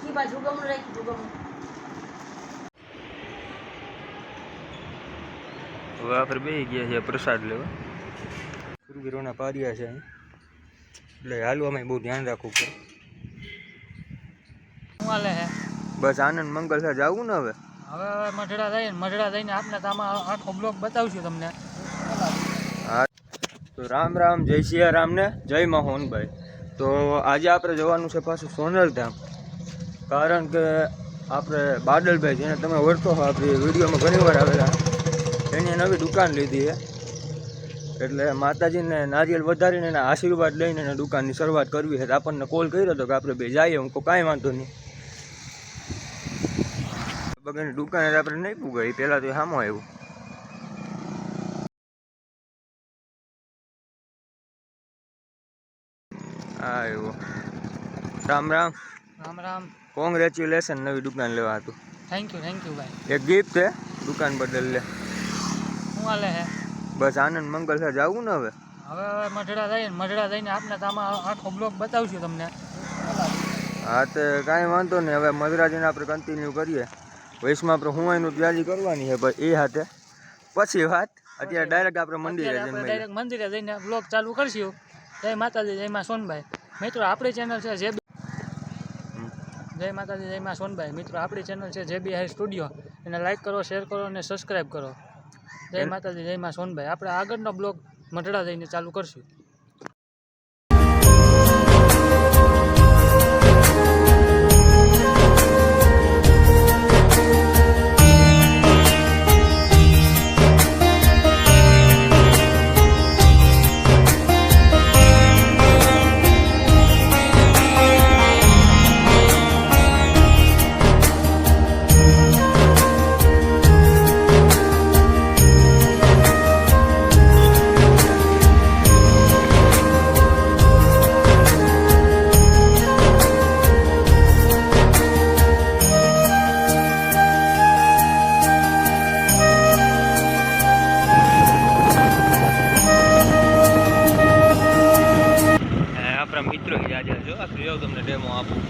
કી બાજુ ગમણું રાખી જુગમણું. હવે આપણે બે ગયા છે પ્રસાદ લેવા. ગુરુગીરોના પારિયા છે એટલે હાલવામાં બહુ ધ્યાન રાખવું પડે. શું હાલે હે? બસ આનંદ મંગલ છે જવું ને હવે? હવે મઢડા જઈએ મઢડા જઈને આપને આમાં આખો બ્લોક બતાવશું તમને. હા. તો રામ રામ જય સિયારામ ને જય મહોનભાઈ. તો આજે આપણે જવાનું છે પાછું સોનલધામ. કારણ કે આપણે બાદલભાઈ જેને તમે ઓળખો છો આપણી વિડીયોમાં ઘણી વાર આવેલા. એની નવી દુકાન લીધી છે. એટલે માતાજીને નારિયેલ વધારીને એના આશીર્વાદ લઈને એને દુકાનની શરૂઆત કરવી છે. આપણને કોલ કર્યો હતો કે આપણે બે જઈએ, હું કાંઈ વાંધો નહીં. બગરની દુકાને આપણે નહીં પૂગાઈ પહેલાં તો સામો આવ્યું. આવ્યો. રામ રામ. રામ રામ. કોંગ્રેચ્યુલેશન નવી દુકાન લેવા હતું. થેન્ક યુ થેન્ક યુ ભાઈ. એક ગિફ્ટ છે દુકાન બદલ લે. શું હાલે હે? બસ આનંદ મંગલ છે જવું ને હવે? હવે હવે મઢડા જઈએ ને મઢડા જઈને આપને તો આમાં આખો બ્લોક બતાવશું તમને. હા તે કાંઈ વાંધો નહીં. હવે મધરાજીને આપણે કન્ટિન્યુ કરીએ. વૈશમાં આપણે હું એનું તૈયારી કરવાની છે ભાઈ એ હાથે. પછી વાત. અત્યારે ડાયરેક્ટ આપણે મંદિરે જઈને ડાયરેક્ટ મંદિરે જઈને બ્લોગ ચાલુ કરશું. જય માતાજી જય માં સોનભાઈ મિત્રો આપણી ચેનલ છે જે જય માતાજી જય માં સોનભાઈ મિત્રો આપણી ચેનલ છે જે બી હાઈ સ્ટુડિયો એને લાઇક કરો શેર કરો અને સબસ્ક્રાઈબ કરો. જય માતાજી જય માં સોનભાઈ આપણે આગળનો બ્લોગ મઢડા જઈને ચાલુ કરશું. તમને આપું.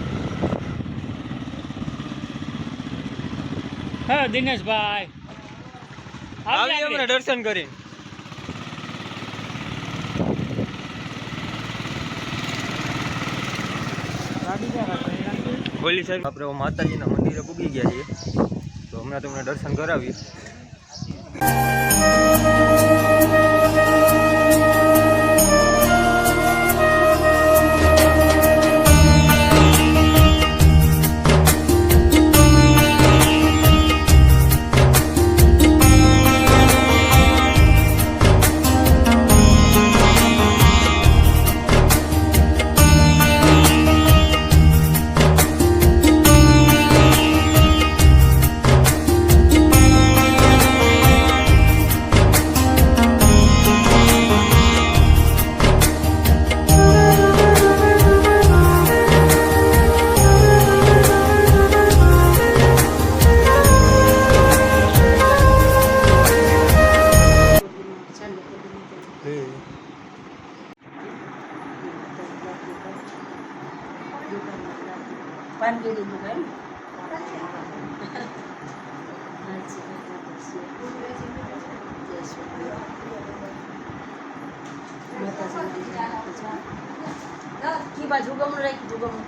હા દિનેશભાઈ. આવી અમને દર્શન કરી. બોલી સાહેબ આપણે માતાજીના મંદિરે પૂગી ગયા છીએ. તો હમણાં તમને દર્શન કરાવીએ. જુગમણું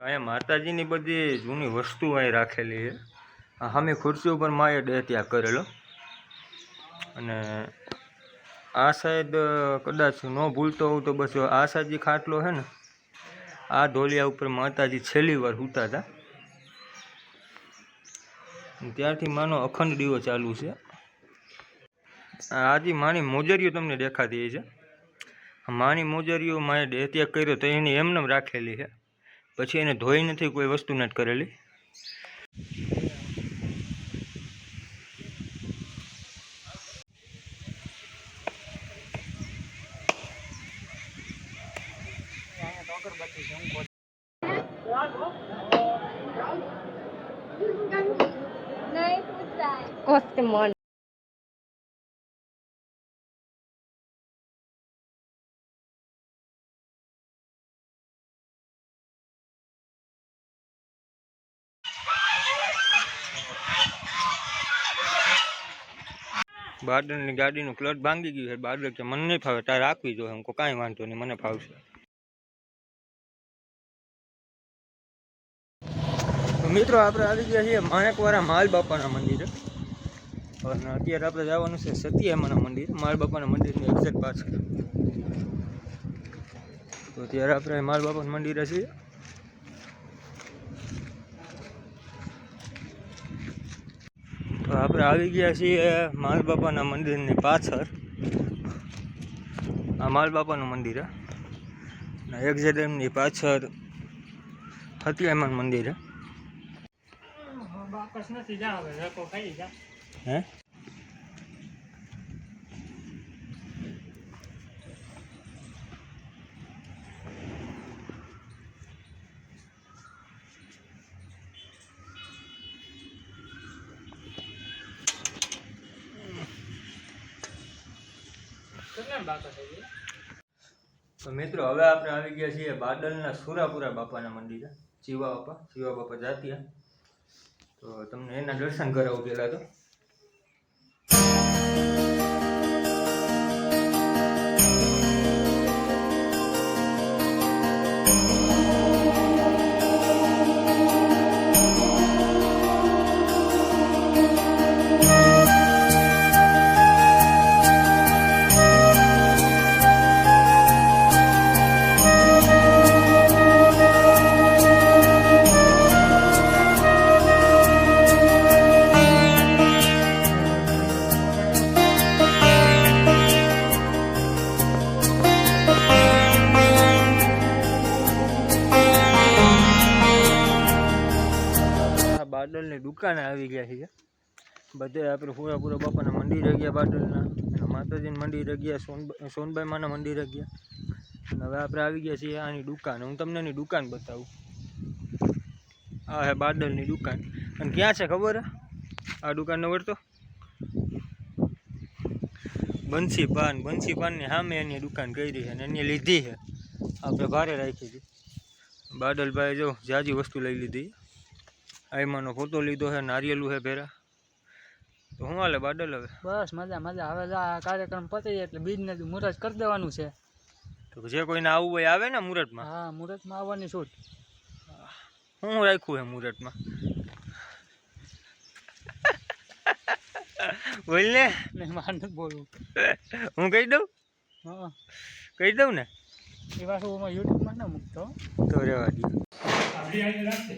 અહીંયા માતાજીની બધી જૂની વસ્તુ અહીં રાખેલી છે. આ સામે ખુરશી ઉપર માએ દેહ ત્યાગ કરેલો. અને આ સાઈડ કદાચ ન ભૂલતો હોઉં તો બસ આ સાઈડ ખાટલો છે ને આ ઢોલિયા ઉપર માતાજી છેલ્લી વાર સૂતા હતા ત્યારથી માનો અખંડ દીવો ચાલુ છે. આજે માની મોજરીઓ તમને દેખાતી છે. માની મોજરીઓ માએ દેહ ત્યાગ કર્યો તો એની એમનેમ રાખેલી છે. પછી એને ધોઈ નથી કોઈ વસ્તુ નથી કરેલી. Costa ની ગાડી નું ક્લચ ભાંગી ગયું છે. બાર્ડર કે મને નહીં ફાવે, તારે રાખવી જોઈએ. હું કઈ વાંધો નહીં, મને ફાવશે. મિત્રો, આપણે આવી ગયા છીએ માણેકવાળા માલ બાપાના મંદિરે. અને અત્યારે આપણે જવાનું છે સતીયમાના મંદિર. માલ બાપાના મંદિરની એક્ઝેક્ટ પાછળ. તો ત્યારે આપણે માલ બાપાના મંદિરે છીએ. તો આપણે આવી ગયા છીએ માલ બાપાના મંદિરની પાછળ. આ માલ બાપાનું મંદિર એક્ઝેક્ટ એમની પાછળ હતિયામાન મંદિર હે બાકસ નથી જા હવે રેકો ખાઈ જા હે કેટલા બાકસ થઈ ગયા તો મિત્રો, હવે આપણે આવી ગયા છીએ બાદલના સુરાપુરા બાપાના મંદિરે. શિવા બાપા શિવા બાપા જાતિયા તો તમને એના દર્શન કરાવું પહેલાં તો. બાદલની દુકાને આવી ગયા છીએ. બધે આપણે પૂરા બાપાના મંદિરે ગયા બાદલના અને માતાજીના મંદિરે ગયા, સોન સોનબાઈ માના મંદિરે ગયા. અને હવે આપણે આવી ગયા છીએ આની દુકાન. હું તમને એની દુકાન બતાવું. આ હે બાદલની દુકાન. અને ક્યાં છે ખબર આ દુકાનનો વળતો બંસી પાન બંસી પાનની સામે એની દુકાન કરી છે અને એની લીધી છે. આપણે ભારે રાખી હતી બાદલભાઈ જો જાજી વસ્તુ લઈ લીધી. આઈમાનો ફોટો લીધો છે નારિયેલું છે ભેરા. તો શું હાલે બાદલ હવે? બસ મજા મજા. હવે આ કાર્યક્રમ પતી એટલે બીજને મુહૂર્ત કરી દેવાનું છે. તો જે કોઈને આવવું હોય આવે ને મુહૂર્તમાં હા મુહૂર્તમાં આવવાની છૂટ. હું રાખ્યું છે મુહૂર્તમાં બોલ ને. નહીં મારે બોલવું. હું કહી દઉં? હા. કહી દઉં ને? એ પાછું યુટ્યુબમાં ના મૂકતો તો રેવા દે. આપણી આવી રાખશે